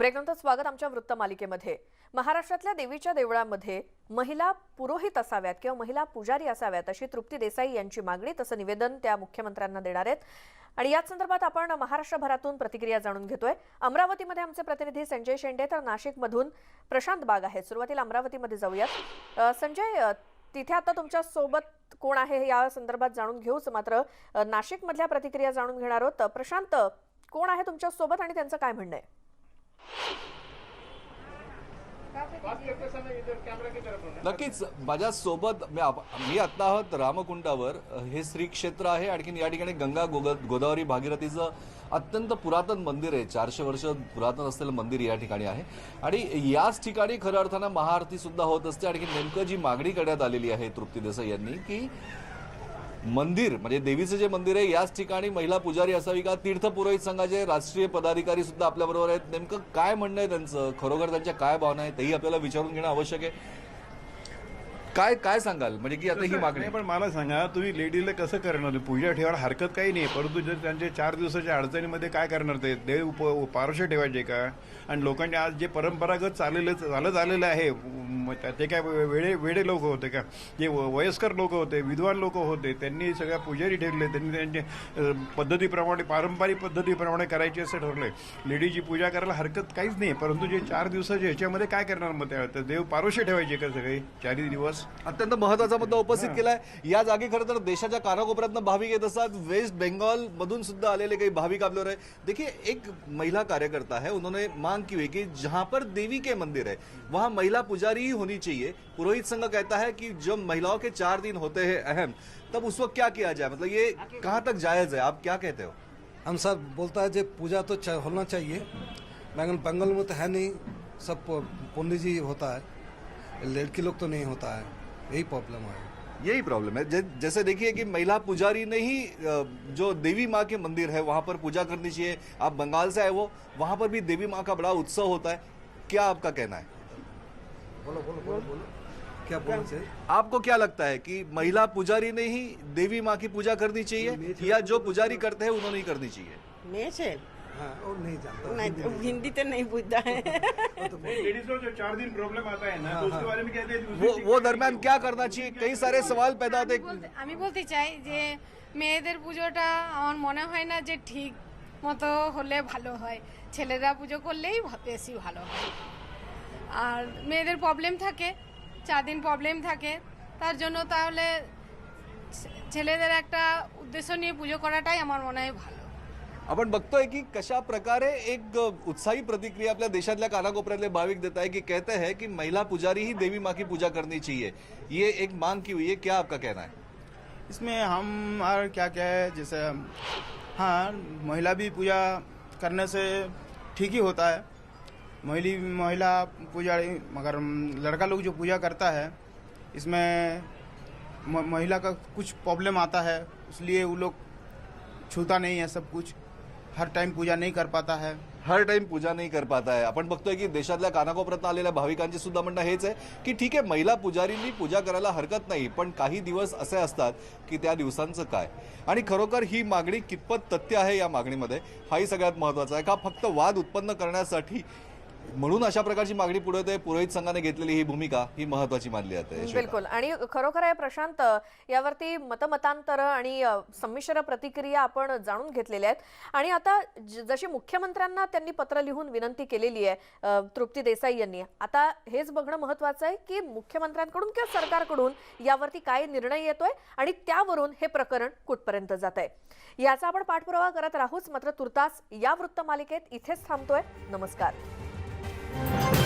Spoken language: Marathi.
ब्रेकनंतर स्वागत आमच्या वृत्तमालिकेमध्ये. महाराष्ट्रातल्या देवीच्या देवळामध्ये महिला पुरोहित असाव्यात किंवा महिला पुजारी असाव्यात अशी तृप्ती देसाई यांची मागणी तसं निवेदन त्या मुख्यमंत्र्यांना देणार आहेत. आणि याच संदर्भात आपण महाराष्ट्रभरातून प्रतिक्रिया जाणून घेतोय. अमरावतीमध्ये आमचे प्रतिनिधी संजय शेंडे तर नाशिकमधून प्रशांत बाग आहेत. सुरुवातीला अमरावतीमध्ये जाऊयात. संजय तिथे आता तुमच्यासोबत कोण आहे या संदर्भात जाणून घेऊच मात्र नाशिकमधल्या प्रतिक्रिया जाणून घेणार आहोत. प्रशांत कोण आहे तुमच्यासोबत आणि त्यांचं काय म्हणणं आहे? नक्कीच माझ्या सोबत मी आता आहोत रामकुंडावर. हे श्री क्षेत्र आहे. आणखीन या ठिकाणी गंगा गोग गोदावरी भागीरथीचं अत्यंत पुरातन मंदिर आहे. चारशे वर्ष पुरातन असलेलं मंदिर या ठिकाणी आहे. आणि याच ठिकाणी खऱ्या अर्थानं महाआरती सुद्धा होत असते. आणखी नेमकं जी मागणी करण्यात आलेली आहे तृप्ती देसाई यांनी की मंदिर म्हणजे देवीचं जे मंदिर आहे याच ठिकाणी महिला पुजारी असावी का? तीर्थ पुरोहित संघाचे राष्ट्रीय पदाधिकारी सुद्धा आपल्याबरोबर आहेत. नेमकं काय म्हणणं आहे त्यांचं? खरोखर त्यांच्या काय भावना आहे तेही आपल्याला विचारून घेणं आवश्यक आहे. काय काय सांगाल? म्हणजे की आता ही मागणी. पण मला सांगा तुम्ही लेडीला कसं करणार? पूजा ठेवायला हरकत काही नाही परंतु जर त्यांचे चार दिवसाच्या अडचणीमध्ये काय करणार ते? देव उप पारोशे ठेवायचे का? आणि लोकांनी आज जे परंपरागत चाललेलं चालत आलेलं आहे म- ते काय वेळे वेडे लोक होते का? जे व- वयस्कर लोक होते विद्वान लोक होते त्यांनी सगळ्या पुजारी ठेवले त्यांनी त्यांचे अ, पद्धतीप्रमाणे पारंपरिक पद्धतीप्रमाणे करायचे असं ठरलंय लेडीची पूजा करायला हरकत काहीच नाही परंतु जे चार दिवसाचे ह्याच्यामध्ये काय करणार मग त्या? देव पारोशे ठेवायचे का सगळे? चारही दिवस? अत्यंत महत्वाचा मुद्दा उपस्थित केलाय. या जागी खरं तर देशाच्या कानाकोपऱ्यातनं भाविक येत असतात. वेस्ट बंगाल मधून सुद्धा आलेले काही भाविक आपल्यावर आहे. देखिए एक महिला कार्यकर्ता है उन्होंने मांग की हुई कि जहाँ पर देवी के मंदिर है वहाँ महिला पुजारी ही होनी चाहिए. पुरोहित संघ कहता है कि जब महिलाओं के चार दिन होते हैं अहम तब उस वक्त क्या किया जाए? मतलब ये कहाँ तक जायज़ है? आप क्या कहते हो? हम सब बोलता है जो पूजा तो होना चाहिए बंगाल में तो है नहीं सब पंडित जी होता है। लड़की लोग तो नहीं होता है। यही प्रॉब्लम है। यही प्रॉब्लम है। जै- जैसे देखिए कि महिला पुजारी ने ही जो देवी माँ के मंदिर है वहाँ पर पूजा करनी चाहिए। आप बंगाल से आए वो वहाँ पर भी देवी माँ का बड़ा उत्सव होता है। क्या आपका कहना है? बोलो बोलो बोलो बोलो। क्या बोलना चाहिए? आपको क्या लगता है कि महिला पुजारी ने ही देवी माँ की पूजा करनी चाहिए? या जो पुजारी करते हैं उन्होंने ही करनी चाहिए? हाँ और नहीं जानता नहीं हिंदी तो नहीं पूछता है लेडीज को जो चार दिन प्रॉब्लम आता है ना तो उसके बारे में कहते हैं वो वो दरमियान क्या करना चाहिए कई सारे सवाल पैदा होते আমি বলতে- আমি বলতে চাই যে মেয়েদের পুজোটা আমার মনে হয় না যে ঠিক মতো হলে ভালো হয় ছেলেরা পুজো করলেই ভ- বেশি ভালো হয় আর মেয়েদের প্রবলেম থাকে চার দিন প্রবলেম থাকে তার জন্য তাহলে ছে- ছেলেদের একটা উদ্দেশ্য নিয়ে পুজো করাটাই আমার মনে হয় ভালো आपण बघतोय की कशा प्रकारे एक उत्साही प्रतिक्रिया आपल्या देशातल्या कानाकोपऱ्यातले भाविक देता है कि कहते हैं कि महिला पुजारी ही देवी माँ की पूजा करनी चाहिए. ये एक मांग की हुई है. क्या आपका कहना है? इसमें हम और क्या क्या है जैसे हाँ महिला भी पूजा करने से ठीक ही होता है। महिली, महिला पूजा मगर लड़का लोग जो पूजा करता है, इसमें महिला का कुछ प्रॉब्लम आता है इसलिए वो लोग छूता नहीं है सब कुछ। हर टाइम पूजा नहीं कर पाता है। हर टाइम पूजा नाही कर पाता है। आपण बघतोय की देशातल्या कानाकोपऱ्यात आलेल्या भाविकांचे सुद्धा म्हणणं हेच आहे की ठीक आहे महिला पुजारींनी पूजा करायला हरकत नाही पण काही दिवस असे असतात की त्या दिवसांचं काय? आणि खरोखर ही मागणी कितपत तथ्य आहे या मागणीमध्ये? हाही सगळ्यात महत्त्वाचा आहे का? फक्त वाद उत्पन्न करण्यासाठी म्हणून अशा प्रकारची मागणी पुढे ते पुरोहित संघाने घेतलेली ही भूमिका ही महत्वाची मानली जाते. बिलकुल. आणि खरोखर आहे प्रशांत यावरती मतमतांतर आणि संमिश्र प्रतिक्रिया आपण जाणून घेतलेल्या आहेत. आणि आता जशी मुख्यमंत्र्यांना त्यांनी पत्र लिहून विनंती केलेली आहे तृप्ती देसाई यांनी आता हेच बघणं महत्वाचं आहे की मुख्यमंत्र्यांकडून किंवा सरकारकडून यावरती काय निर्णय येतोय आणि त्यावरून हे प्रकरण कुठपर्यंत जात आहे याचा आपण पाठपुरावा करत राहूच मात्र तुर्तास या वृत्तमालिकेत इथेच थांबतोय. नमस्कार. Thank you.